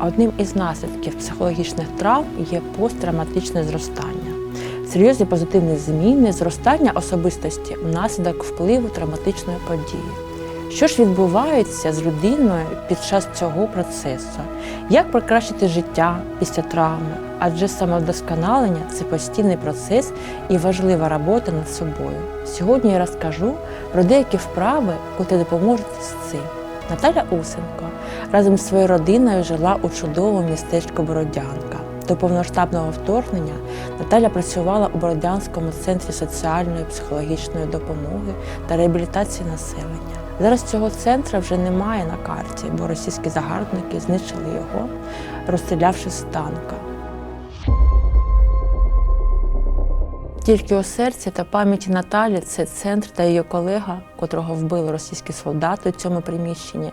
Одним із наслідків психологічних травм є посттравматичне зростання, серйозні позитивні зміни, зростання особистості внаслідок впливу травматичної події. Що ж відбувається з людиною під час цього процесу? Як покращити життя після травми? Адже самовдосконалення це постійний процес і важлива робота над собою. Сьогодні я розкажу про деякі вправи, які допоможуть з цим. Наталя Усенко разом з своєю родиною жила у чудовому містечку Бородянка. До повноштабного вторгнення Наталя працювала у Бородянському центрі соціальної психологічної допомоги та реабілітації населення. Зараз цього центру вже немає на карті, бо російські загарбники знищили його, розстрілявши з танка. Тільки у серці та пам'яті Наталі це центр та її колега, котрого вбили російські солдати у цьому приміщенні,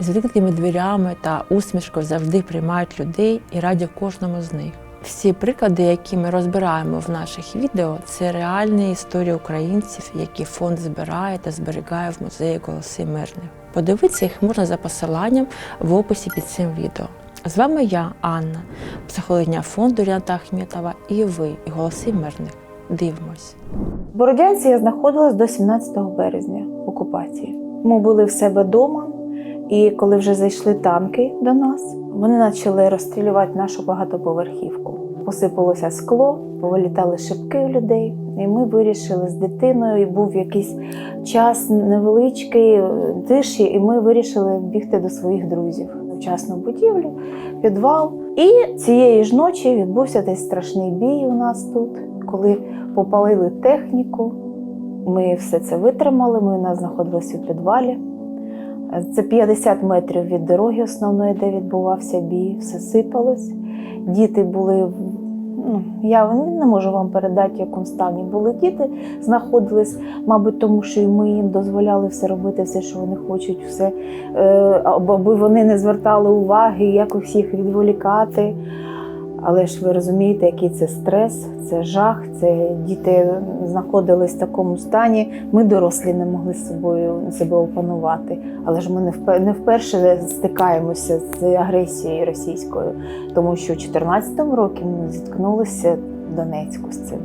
з відкритими дверями та усмішкою завжди приймають людей і раді кожному з них. Всі приклади, які ми розбираємо в наших відео, це реальні історії українців, які фонд збирає та зберігає в музеї Голоси Мирних. Подивитися їх можна за посиланням в описі під цим відео. З вами я, Анна, психологиня фонду Ріната Ахметова, і ви, і голоси мирних. Дивимось. Бородянці я знаходилась до 17 березня в окупації. Ми були в себе вдома, і коли вже зайшли танки до нас, вони почали розстрілювати нашу багатоповерхівку. Посипалося скло, повилітали шибки у людей, і ми вирішили з дитиною. І був якийсь час невеличкий е, тиші, і ми вирішили бігти до своїх друзів в частну будівлю, підвал. І цієї ж ночі відбувся десь страшний бій у нас тут, коли попалили техніку. Ми все це витримали. Ми у нас знаходилися у підвалі. Це 50 метрів від дороги основної, де відбувався бій, все сипалось. Діти були. Ну, я не можу вам передати, в якому стані були діти. Знаходились, мабуть, тому що і ми їм дозволяли все робити, все, що вони хочуть, все, е, аби вони не звертали уваги, якось їх відволікати. Але ж ви розумієте, який це стрес, це жах, це діти знаходились в такому стані. Ми дорослі не могли собою себе опанувати. Але ж ми не вперше стикаємося з агресією російською, тому що у 2014 році ми зіткнулися в Донецьку з цим.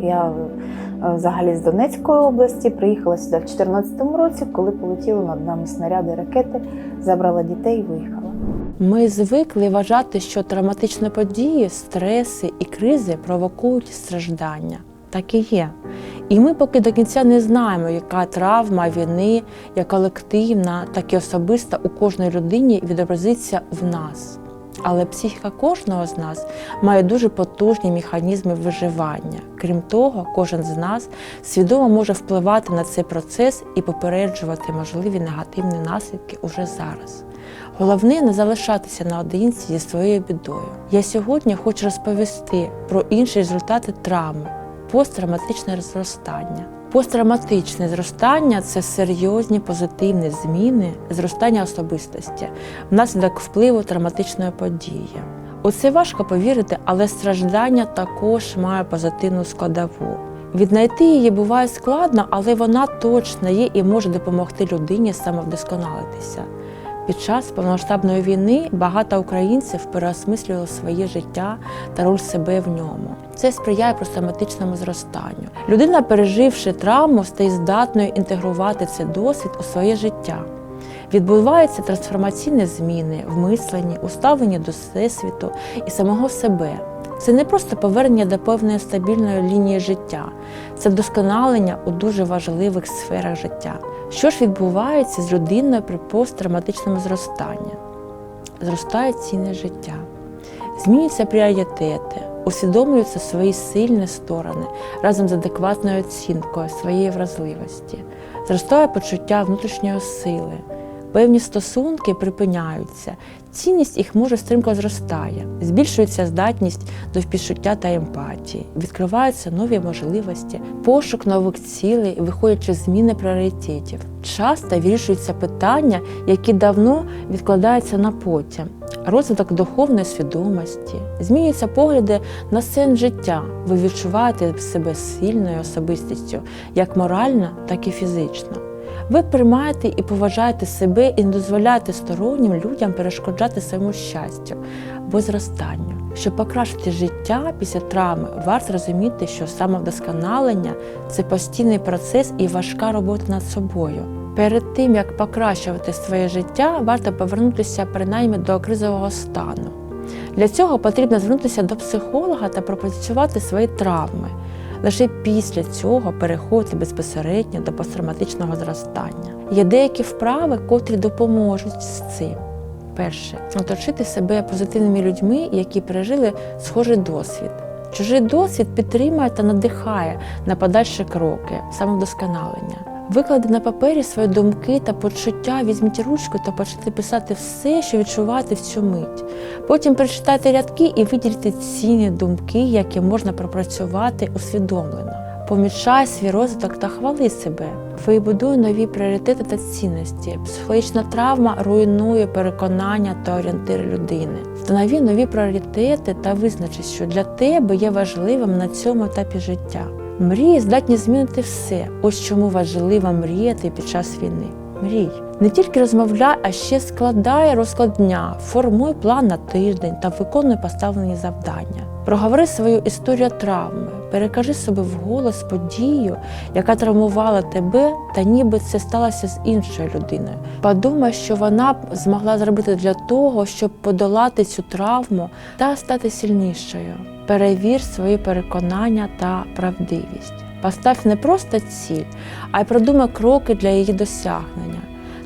Я е, взагалі з Донецької області приїхала сюди в 2014 році, коли полетіли над нами снаряди, ракети, забрала дітей і виїхала. Ми звикли вважати, що травматичні події, стреси і кризи провокують страждання. Так і є. І ми поки до кінця не знаємо, яка травма війни, як колективна, так і особиста у кожній людині відобразиться в нас. Але психіка кожного з нас має дуже потужні механізми виживання. Крім того, кожен з нас свідомо може впливати на цей процес і попереджувати можливі негативні наслідки уже зараз. Головне не залишатися наодинці зі своєю бідою. Я сьогодні хочу розповісти про інші результати травми посттравматичне зростання. Посттравматичне зростання це серйозні позитивні зміни зростання особистості внаслідок впливу травматичної події. У це важко повірити, але страждання також має позитивну складову. Віднайти її буває складно, але вона точно є і може допомогти людині самовдосконалитися. Під час повномасштабної війни багато українців переосмислювали своє життя та роль себе в ньому. Це сприяє простоматичному зростанню. Людина, переживши травму, стає здатною інтегрувати цей досвід у своє життя. Відбуваються трансформаційні зміни в мисленні, у до всесвіту і самого себе. Це не просто повернення до певної стабільної лінії життя, це вдосконалення у дуже важливих сферах життя. Що ж відбувається з людиною при посттравматичному зростанні? Зростає цінне життя, змінюються пріоритети, усвідомлюються свої сильні сторони разом з адекватною оцінкою своєї вразливості, зростає почуття внутрішньої сили. Певні стосунки припиняються, цінність їх може стрімко зростає, збільшується здатність до впівчуття та емпатії, відкриваються нові можливості, пошук нових цілей, виходячи з зміни пріоритетів. Часто вирішуються питання, які давно відкладаються на потім. Розвиток духовної свідомості, змінюються погляди на сенс життя. Ви відчуваєте себе сильною особистістю, як морально, так і фізично. Ви приймаєте і поважаєте себе і не дозволяєте стороннім людям перешкоджати своєму щастю або зростанню. Щоб покращити життя після травми, варто розуміти, що самовдосконалення це постійний процес і важка робота над собою. Перед тим як покращувати своє життя, варто повернутися принаймні до кризового стану. Для цього потрібно звернутися до психолога та пропрацювати свої травми. Лише після цього переходити безпосередньо до посттравматичного зростання. Є деякі вправи, котрі допоможуть з цим. Перше оточити себе позитивними людьми, які пережили схожий досвід. Чужий досвід підтримує та надихає на подальші кроки, самовдосконалення. Виклади на папері свої думки та почуття, візьміть ручку та почнете писати все, що відчуваєте в цю мить. Потім прочитайте рядки і виділіть цінні думки, які можна пропрацювати усвідомлено. Помічай свій розвиток та хвали себе. Вибудуй нові пріоритети та цінності. Психологічна травма руйнує переконання та орієнтири людини. Встанови нові пріоритети та визначи, що для тебе є важливим на цьому етапі життя. Мрії здатні змінити все. Ось чому важливо мріяти під час війни. Мрій. Не тільки розмовляй, а ще складай розклад дня, формуй план на тиждень та виконуй поставлені завдання. Проговори свою історію травми, перекажи собі вголос подію, яка травмувала тебе, та ніби це сталося з іншою людиною. Подумай, що вона змогла зробити для того, щоб подолати цю травму та стати сильнішою. Перевір свої переконання та правдивість. Постав не просто ціль, а й продумай кроки для її досягнення.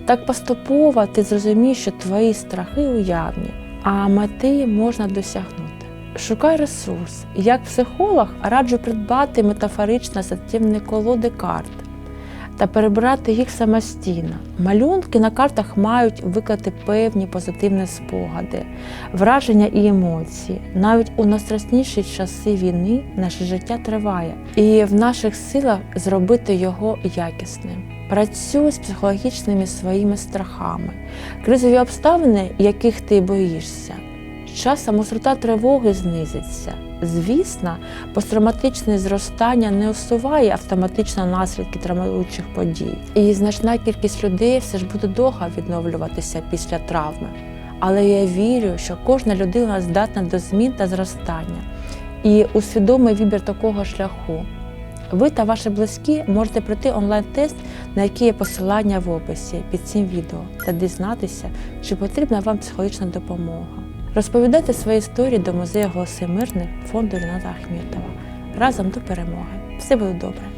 Так поступово ти зрозумієш, що твої страхи уявні, а мети можна досягнути. Шукай ресурс. Як психолог раджу придбати метафорично сатівні колоди карт та перебирати їх самостійно. Малюнки на картах мають виклати певні позитивні спогади, враження і емоції. Навіть у найстрашніші часи війни наше життя триває, і в наших силах зробити його якісним. Працюй з психологічними своїми страхами, кризові обставини, яких ти боїшся. Часом острота тривоги знизиться. Звісно, посттравматичне зростання не усуває автоматично наслідки травмуючих подій, і значна кількість людей все ж буде довго відновлюватися після травми. Але я вірю, що кожна людина здатна до змін та зростання і усвідомий вибір такого шляху. Ви та ваші близькі можете пройти онлайн-тест, на який є посилання в описі під цим відео, та дізнатися, чи потрібна вам психологічна допомога. Розповідайте свої історії до музею Голоси Мирних фонду Ріната Ахметова. Разом до перемоги. Все буде добре.